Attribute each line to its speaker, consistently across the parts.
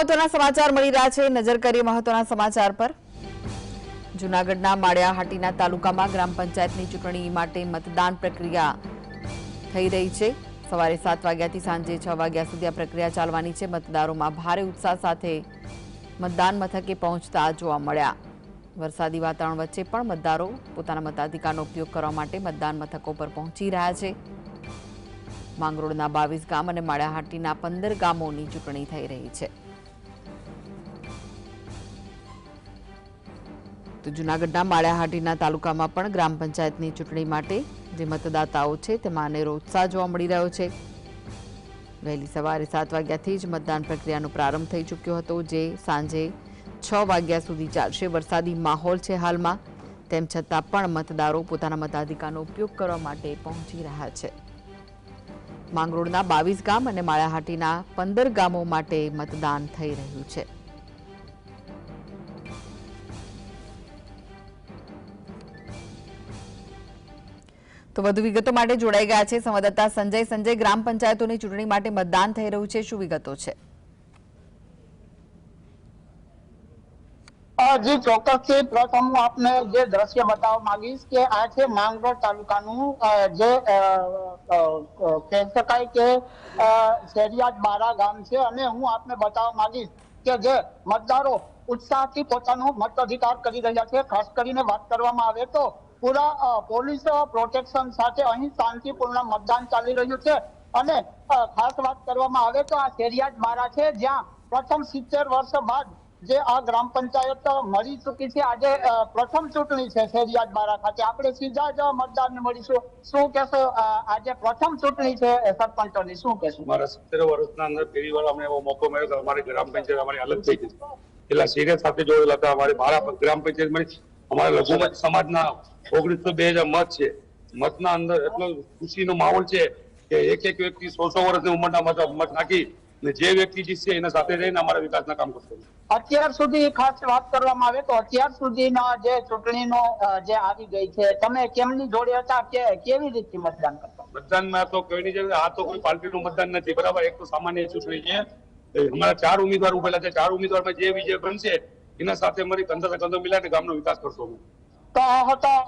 Speaker 1: મહત્વના સમાચાર મળી રહ્યા છે. નજર કરીએ મહત્વના સમાચાર પર. જૂનાગઢના માળિયાહાટીના તાલુકામાં ગ્રામ પંચાયતની ચૂંટણી માટે મતદાન પ્રક્રિયા થઈ રહી છે. સવારે સાત વાગ્યાથી સાંજે છ વાગ્યા સુધી આ પ્રક્રિયા ચાલવાની છે. મતદારોમાં ભારે ઉત્સાહ સાથે મતદાન મથકે પહોંચતા જોવા મળ્યા. વરસાદી વાતાવરણ વચ્ચે પણ મતદારો પોતાના મતાધિકારનો ઉપયોગ કરવા માટે મતદાન મથકો પર પહોંચી રહ્યા છે. માંગરોળના બાવીસ ગામ અને માળિયાહાટીના પંદર ગામોની ચૂંટણી થઈ રહી છે. તો જૂનાગઢના માળિયાહાટીના તાલુકામાં પણ ગ્રામ પંચાયતની ચૂંટણી માટે જે મતદાતાઓ છે, તેમાં અનેરો ઉત્સાહ જોવા મળી રહ્યો છે. વહેલી સવારે સાત વાગ્યાથી જ મતદાન પ્રક્રિયાનો પ્રારંભ થઈ ચૂક્યો હતો, જે સાંજે છ વાગ્યા સુધી ચાલશે. વરસાદી માહોલ છે હાલમાં. તેમ છતાં પણ મતદારો પોતાના મતાધિકારનો ઉપયોગ કરવા માટે પહોંચી રહ્યા છે. માંગરોળના બાવીસ ગામ અને માળાહાટીના પંદર ગામો માટે મતદાન થઈ રહ્યું છે. તો વધુ વિગતો માટે જોડાઈ ગયા છે સંવાદદાતા સંજય. સંજય ગ્રામ પંચાયતોની ચૂંટણી માટે મતદાન થઈ રહ્યું છે. શું વિગતો છે?
Speaker 2: જી ચોક્કસ ચોક્કસથી. પ્રથમ હું આપને જે દ્રશ્ય બતાવવા માંગીશ કે આ છે માંગરોળ તાલુકાનું જે કહી શકાય કે અ, બારા ગામ છે. અને હું આપને બતાવવા માંગીશ કે જે મતદારો ઉત્સાહથી પોતાનો મત અધિકાર કરી રહ્યા છે. ખાસ કરીને વાત કરવામાં આવે તો પૂરા પોલીસ પ્રોટેક્શન સાથે અહીં શાંતિપૂર્ણ મતદાન ચાલી રહ્યું છે. અને ખાસ વાત કરવામાં આવે તો આ શેરિયાત બારા છે, જ્યાં પ્રથમ સિત્તેર વર્ષ બાદ જે આ ગ્રામ પંચાયત મળી ચૂકી છે. આજે પ્રથમ ચૂંટણી છે શેરિયાત બારા ખાતે. આપણે સીધા જ મતદારને મળીશું. શું કહેશો આજે પ્રથમ ચૂંટણી છે સરપંચોની? શું કહેશું?
Speaker 3: મારા સત્તર વર્ષના અંદર પહેલી વાર અમને એવો મોકો મળ્યો કે અમારી ગ્રામ પંચાયત અમારી અલગ થઈ ગઈ. પેલા સિરિયસ સાથે જોડેલા હતા, અમારે મારા ગ્રામ પંચાયતમાં અમારા લઘુમત સમાજના ઓગણીસો બે હજાર મત છે. મતના અંદર એટલો ખુશીનો માહોલ છે કે એક એક વ્યક્તિ સો સો વર્ષની ઉંમરના મત મત નાખી ને જે વ્યક્તિ જીતશે એના સાથે રહીને અમારા વિકાસના કામ કરશે.
Speaker 2: અત્યાર સુધી ખાસ વાત કરવામાં આવે તો અત્યાર સુધીના જે ચૂંટણીનો જે આવી ગઈ છે તમે કેમની જોડે હતા કે કેવી રીતે મતદાન કરતા?
Speaker 3: મતદાનમાં તો કોઈની જરૂર આ તો કોઈ પાર્ટીનું મતદાન નથી બરાબર? એક તો સામાન્ય ચૂંટણી છે. અમારા ચાર ઉમેદવાર ઉભેલા છે. ચાર ઉમેદવારમાં જે વિજય બનશે એના સાથે અમારી કંધા કંધો મિલાવીને ગામનો વિકાસ કરશો અમે
Speaker 2: તો આ હતા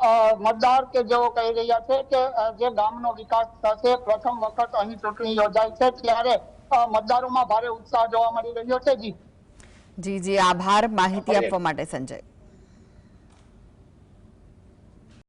Speaker 2: મતદાર કે જેઓ કહી રહ્યા છે કે જે ગામનો વિકાસ થશે પ્રથમ વખત અહીં ચૂંટણી યોજાય છે ત્યારે મતદારોમાં ભારે ઉત્સાહ જોવા મળી રહ્યો છે. જી.
Speaker 1: જી જી આભાર. માહિતી આપવા માટે સંજય.